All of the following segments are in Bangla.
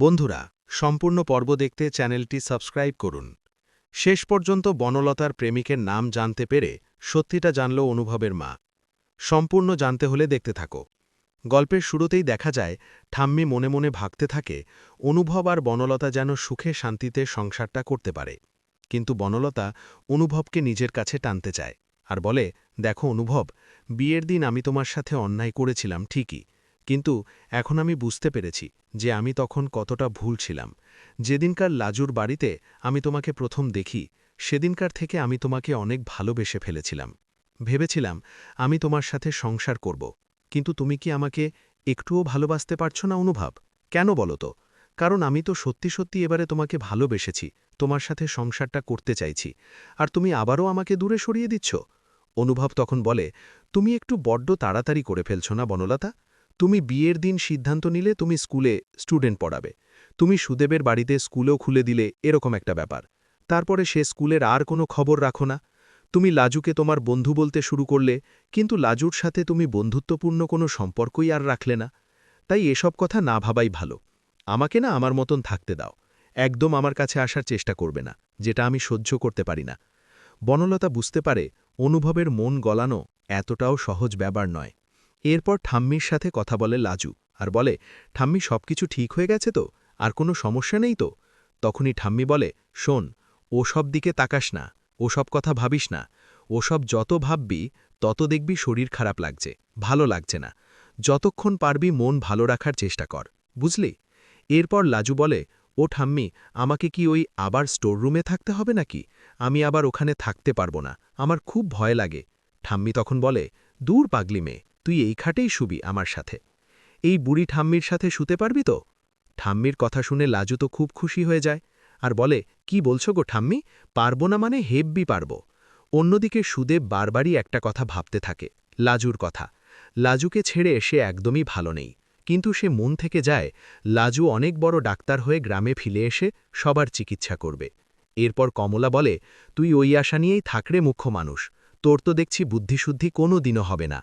বন্ধুরা, সম্পূর্ণ পর্ব দেখতে চ্যানেলটি সাবস্ক্রাইব করুন। শেষ পর্যন্ত বনলতার প্রেমিকের নাম জানতে পেরে সত্যিটা জানল অনুভবের মা। সম্পূর্ণ জানতে হলে দেখতে থাকো। গল্পের শুরুতেই দেখা যায়, ঠাম্মি মনে মনে ভাবতে থাকে, অনুভব আর বনলতা যেন সুখে শান্তিতে সংসারটা করতে পারে। কিন্তু বনলতা অনুভবকে নিজের কাছে টানতে চায়। আর বলে, দেখো অনুভব, বিয়ের দিন আমি তোমার সাথে অন্যায় করেছিলাম ঠিকই কিন্তু এখন আমি বুঝতে পেরেছি যে আমি তখন কতটা ভুল ছিলাম। যেদিনকার লাজুর বাড়িতে আমি তোমাকে প্রথম দেখি, সেদিনকার থেকে আমি তোমাকে অনেক ভালোবেসে ফেলেছিলাম। ভেবেছিলাম আমি তোমার সাথে সংসার করব, কিন্তু তুমি কি আমাকে একটুও ভালোবাসতে পারছ না অনুভব? কেন বলো তো? কারণ আমি তো সত্যি সত্যি এবারে তোমাকে ভালোবেসেছি, তোমার সাথে সংসারটা করতে চাইছি, আর তুমি আবারও আমাকে দূরে সরিয়ে দিচ্ছ। অনুভব তখন বলে, তুমি একটু বড্ড তাড়াতাড়ি করে ফেলছো না বনলতা? তুমি বিয়ের দিন সিদ্ধান্ত নিলে তুমি স্কুলে স্টুডেন্ট পড়াবে। তুমি সুদেবের বাড়িতে স্কুলেও খুলে দিলে, এরকম একটা ব্যাপার। তারপরে সে স্কুলের আর কোনো খবর রাখো না। তুমি লাজুকে তোমার বন্ধু বলতে শুরু করলে, কিন্তু লাজুর সাথে তুমি বন্ধুত্বপূর্ণ কোনো সম্পর্কই আর রাখলে না। তাই এসব কথা না ভাবাই ভালো। আমাকে না আমার মতন থাকতে দাও। একদম আমার কাছে আসার চেষ্টা করবে না, যেটা আমি সহ্য করতে পারি না। বনলতা বুঝতে পারে, অনুভবের মন গলানো এতটাও সহজ ব্যাপার নয়। এরপর ঠাম্মির সাথে কথা বলে লাজু, আর বলে, ঠাম্মি, সবকিছু ঠিক হয়ে গেছে তো? আর কোনো সমস্যা নেই তো? তখনই ঠাম্মি বলে, শোন, ওসব দিকে তাকাস না, ওসব কথা ভাবিস না, ওসব যত ভাববি, তত দেখবি শরীর খারাপ লাগছে, ভালো লাগছে না। যতক্ষণ পারবি মন ভালো রাখার চেষ্টা কর, বুঝলি? এরপর লাজু বলে, ও ঠাম্মি, আমাকে কি ওই আবার স্টোররুমে থাকতে হবে নাকি? আমি আবার ওখানে থাকতে পারব না, আমার খুব ভয় লাগে। ঠাম্মি তখন বলে, দূর পাগলি মেয়ে তুই এই খাটেই শুবি আমার সাথে। এই বুড়ি ঠাম্মির সাথে শুতে পারবি তো? ঠাম্মির কথা শুনে লাজু তো খুব খুশি হয়ে যায় আর বলে, কি বলছো গো ঠাম্মি? পারব না মানে হেব্বি পারব। অন্যদিকে সুদেব বারবারই একটা কথা ভাবতে থাকে, লাজুর কথা। লাজুকে ছেড়ে সে একদমই ভালো নেই। কিন্তু সে মন থেকে যায়, লাজু অনেক বড় ডাক্তার হয়ে গ্রামে ফিরে এসে সবার চিকিৎসা করবে। এরপর কমলা বলে, তুই ওই আশা নিয়েই থাকরে মুখ্য মানুষ। তোর তো দেখছি বুদ্ধিশুদ্ধি কোনো দিনও হবে না।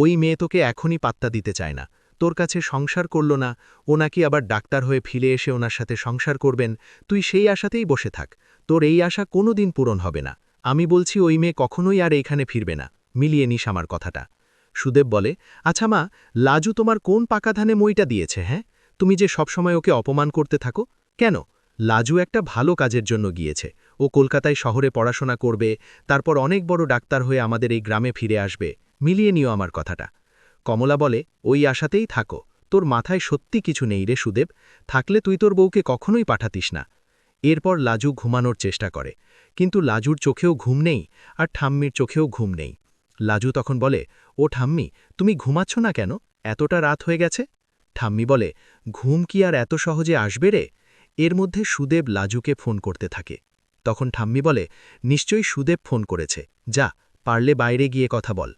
ওই মেয়ে তোকে এখনই পাত্তা দিতে চায় না। তোর কাছে সংসার করল না, ও নাকি আবার ডাক্তার হয়ে ফিরে এসে ওনার সাথে সংসার করবেন, তুই সেই আশাতেই বসে থাক। তোর এই আশা কোনো দিন পূরণ হবে না। আমি বলছি ওই মেয়ে কখনোই আর এইখানে ফিরবে না। মিলিয়ে নিস আমার কথাটা। সুদেব বলে আচ্ছা মা, লাজু তোমার কোন পাকা ধানে মইটা দিয়েছে হ্যাঁ? তুমি যে সবসময় ওকে অপমান করতে থাকো, কেন? লাজু একটা ভালো কাজের জন্য গিয়েছে। ও কলকাতায় শহরে পড়াশোনা করবে, তারপর অনেক বড় ডাক্তার হয়ে আমাদের এই গ্রামে ফিরে আসবে। মিলিয়ে নিও আমার কথাটা। কমলা বলে, ওই আশাতেই থাকো, তোর মাথায় সত্যি কিছু নেই রে সুদেব, থাকলে তুই তোর বউকে কখনোই পাঠাতিস না। এরপর লাজু ঘুমানোর চেষ্টা করে, কিন্তু লাজুর চোখেও ঘুম নেই আর ঠাম্মির চোখেও ঘুম নেই। লাজু তখন বলে, ও ঠাম্মি, তুমি ঘুমাচ্ছ না কেন? এতটা রাত হয়ে গেছে? ঠাম্মি বলে, ঘুম কি আর এত সহজে আসবে রে? এর মধ্যে সুদেব লাজুকে ফোন করতে থাকে। তখন ঠাম্মি বলে, নিশ্চয়ই সুদেব ফোন করেছে। যা, পারলে বাইরে গিয়ে কথা বল।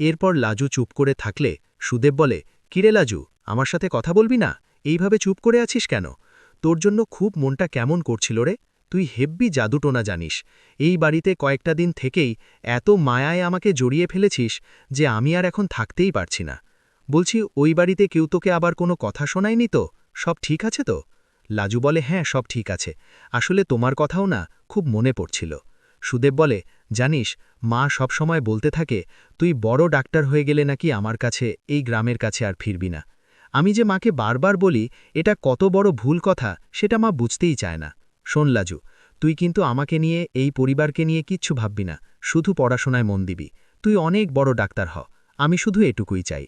এরপর লাজু চুপ করে থাকলে সুদেব বলে, কিরে লাজু, আমার সাথে কথা বলবি না? এইভাবে চুপ করে আছিস কেন? তোর জন্য খুব মনটা কেমন করছিল রে? তুই হেব্বি জাদুটোনা জানিস। এই বাড়িতে কয়েকটা দিন থেকেই এত মায়ায় আমাকে জড়িয়ে ফেলেছিস যে আমি আর এখন থাকতেই পারছি না। বলছি, ওই বাড়িতে কেউ তোকে আবার কোনো কথা শোনায়নি তো? সব ঠিক আছে তো? লাজু বলে হ্যাঁ সব ঠিক আছে। আসলে তোমার কথাও না, খুব মনে পড়ছিল। সুদেব বলে, জানিস, মা সব সময় বলতে থাকে, তুই বড় ডাক্তার হয়ে গেলে নাকি আমার কাছে, এই গ্রামের কাছে আর ফিরবি না। আমি যে মাকে বারবার বলি, এটা কত বড় ভুল কথা, সেটা মা বুঝতেই চায় না। শোন লাজু, তুই কিন্তু আমাকে নিয়ে, এই পরিবারকে নিয়ে কিচ্ছু ভাববি না, শুধু পড়াশোনায় মন দিবি। তুই অনেক বড় ডাক্তার হ, আমি শুধু এটুকুই চাই।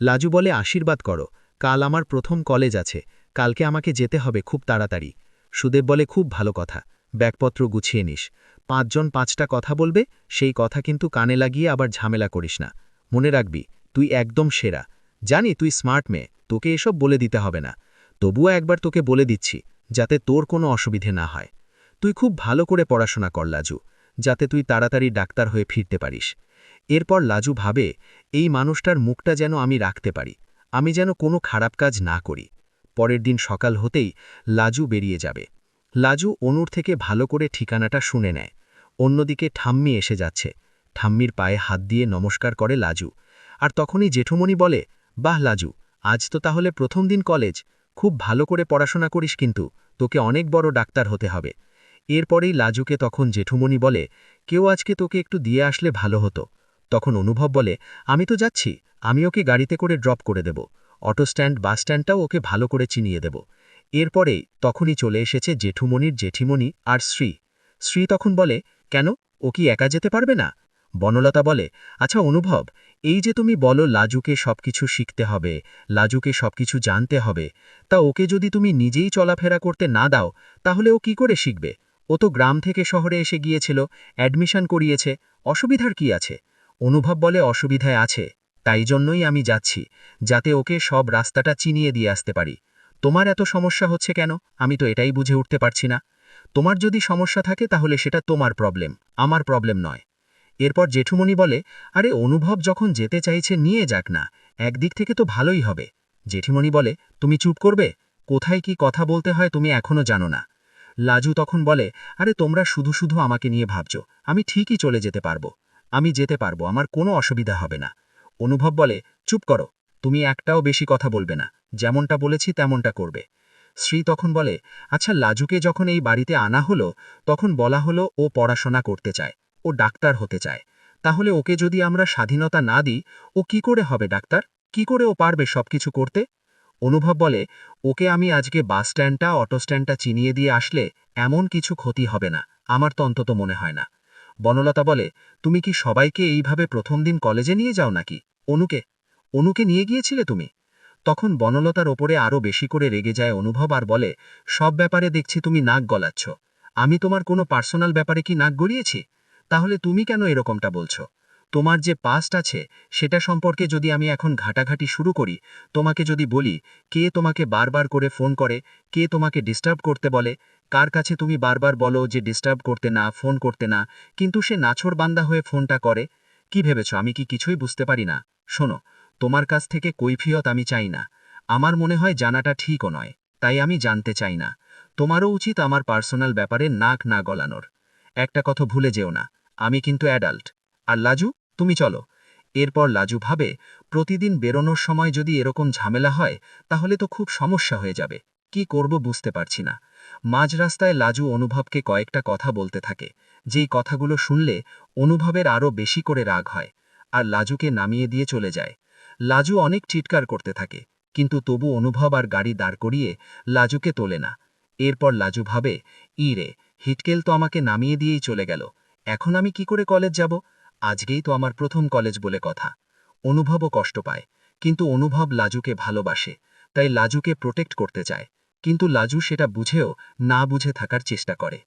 লাজু বলে, আশীর্বাদ করো, কাল আমার প্রথম কলেজ আছে, কালকে আমাকে যেতে হবে খুব তাড়াতাড়ি। সুদেব বলে, খুব ভালো কথা। ব্যাগপত্র গুছিয়ে নিস। পাঁচজন পাঁচটা কথা বলবে, সেই কথা কিন্তু কানে লাগিয়ে আবার ঝামেলা করিস না। মনে রাখবি, তুই একদম সেরা। জানি তুই স্মার্ট মেয়ে, তোকে এসব বলে দিতে হবে না। তবুও একবার তোকে বলে দিচ্ছি, যাতে তোর কোনো অসুবিধে না হয়। তুই খুব ভালো করে পড়াশোনা কর, লাজু, যাতে তুই তাড়াতাড়ি ডাক্তার হয়ে ফিরতে পারিস। এরপর লাজু ভাবে, এই মানুষটার মুখটা যেন আমি রাখতে পারি, আমি যেন কোনো খারাপ কাজ না করি। পরের দিন সকাল হতেই লাজু বেরিয়ে যাবে। লাজু অনুর থেকে ভালো করে ঠিকানাটা শুনে নেয়। অন্যদিকে ঠাম্মি এসে যাচ্ছে। ঠাম্মির পায়ে হাত দিয়ে নমস্কার করে লাজু। আর তখনই জেঠুমণি বলে, বাহ লাজু, আজ তো তাহলে প্রথম দিন কলেজ। খুব ভালো করে পড়াশোনা করিস কিন্তু, তোকে অনেক বড় ডাক্তার হতে হবে এরপরেই লাজুকে তখন জেঠুমণি বলে, কেউ আজকে তোকে একটু দিয়ে আসলে ভালো হতো তখন অনুভব বলে, আমি তো যাচ্ছি, আমি ওকে গাড়িতে করে ড্রপ করে দেব। অটো স্ট্যান্ড, বাস স্ট্যান্ডটাও ওকে ভালো করে চিনিয়ে দেব। এরপরেই তখনই চলে এসেছে জেঠুমণির জেঠিমণি আর শ্রী। শ্রী তখন বলে, কেন? ও কি একা যেতে পারবে না? বনলতা বলে আচ্ছা অনুভব, এই যে তুমি বলো লাজুকে সবকিছু শিখতে হবে, লাজুকে সবকিছু জানতে হবে, তা ওকে যদি তুমি নিজেই চলাফেরা করতে না দাও, তাহলে ও কি করে শিখবে? ও তো গ্রাম থেকে শহরে এসে গিয়েছিল, অ্যাডমিশন করিয়েছে, অসুবিধার কি আছে? অনুভব বলে, অসুবিধায় আছে, তাই জন্যই আমি যাচ্ছি, যাতে ওকে সব রাস্তাটা চিনিয়ে দিয়ে আসতে পারি। তোমার এত সমস্যা হচ্ছে কেন? আমি তো এটাই বুঝে উঠতে পারছি না। তোমার যদি সমস্যা থাকে, তাহলে সেটা তোমার প্রবলেম আমার প্রবলেম নয়। এরপর জেঠুমণি বলে, আরে, অনুভব যখন যেতে চাইছে, নিয়ে যাক না। একদিক থেকে তো ভালোই হবে। জেঠিমণি বলে, তুমি চুপ করবে? কোথায় কি কথা বলতে হয় তুমি এখনও জানো না। লাজু তখন বলে, আরে, তোমরা শুধু শুধু আমাকে নিয়ে ভাবছ। আমি ঠিকই চলে যেতে পারব। আমি যেতে পারব, আমার কোনো অসুবিধা হবে না। অনুভব বলে, চুপ করো। তুমি একটাও বেশি কথা বলবে না। যেমনটা বলেছি তেমনটা করবে। শ্রী তখন বলে আচ্ছা লাজুকে যখন এই বাড়িতে আনা হলো, তখন বলা হলো ও পড়াশোনা করতে চায়, ও ডাক্তার হতে চায়। তাহলে ওকে যদি আমরা স্বাধীনতা না দিই, ও কি করে হবে ডাক্তার? কি করে ও পারবে সবকিছু করতে? অনুভব বলে, ওকে আমি আজকে বাস স্ট্যান্ডটা, অটো স্ট্যান্ডটা চিনিয়ে দিয়ে আসলে এমন কিছু ক্ষতি হবে না, আমার তো অন্তত মনে হয় না। বনলতা বলে, তুমি কি সবাইকে এইভাবে প্রথম দিন কলেজে নিয়ে যাও নাকি? অনুকে অনুকে নিয়ে গিয়েছিলে তুমি? তখন বনলতার ওপরে আরও বেশি করে রেগে যায় অনুভব আর বলে, সব ব্যাপারে দেখছি তুমি নাক গলাচ্ছ। আমি তোমার কোনো পার্সোনাল ব্যাপারে কি নাক গলিয়েছি তাহলে তুমি কেন এরকমটা বলছো? তোমার যে পাস্ট আছে, সেটা সম্পর্কে যদি আমি এখন ঘাটাঘাটি শুরু করি, তোমাকে যদি বলি, কে তোমাকে বারবার করে ফোন করে, কে তোমাকে ডিস্টার্ব করতে বলে, কার কাছে তুমি বারবার বলো যে ডিস্টার্ব করতে না, ফোন করতে না, কিন্তু সে নাছর বান্দা হয়ে ফোনটা করে, কি ভেবেছ, আমি কি কিছুই বুঝতে পারি না? শোনো তোমার কাছ থেকে কৈফিয়ত আমি চাই না। আমার মনে হয় জানাটা ঠিকও নয়, তাই আমি জানতে চাই না। তোমারও উচিত আমার পার্সোনাল ব্যাপারে নাক না গলানোর। একটা কথা ভুলে যেও না, আমি কিন্তু অ্যাডাল্ট। আর লাজু, তুমি চলো। এরপর লাজু ভাবে, প্রতিদিন বেরোনোর সময় যদি এরকম ঝামেলা হয়, তাহলে তো খুব সমস্যা হয়ে যাবে। কি করব বুঝতে পারছি না। মাঝ রাস্তায় লাজু অনুভবকে কয়েকটা কথা বলতে থাকে। যেই কথাগুলো শুনলে অনুভবের আরও বেশি করে রাগ হয়। আর লাজুকে নামিয়ে দিয়ে চলে যায়। লাজু অনেক চিৎকার করতে থাকে, কিন্তু তবু অনুভব আর গাড়ি দাঁড় করিয়ে লাজুকে তোলে না। এরপর লাজু ভাবে, ই রে, হিটকেল তো আমাকে নামিয়ে দিয়েই চলে গেল। এখন আমি কি করে কলেজ যাব? আজকেই তো আমার প্রথম কলেজ বলে কথা। অনুভবও কষ্ট পায়, কিন্তু অনুভব লাজুকে ভালোবাসে, তাই লাজুকে প্রোটেক্ট করতে চায়, কিন্তু লাজু সেটা বুঝেও না বুঝে থাকার চেষ্টা করে।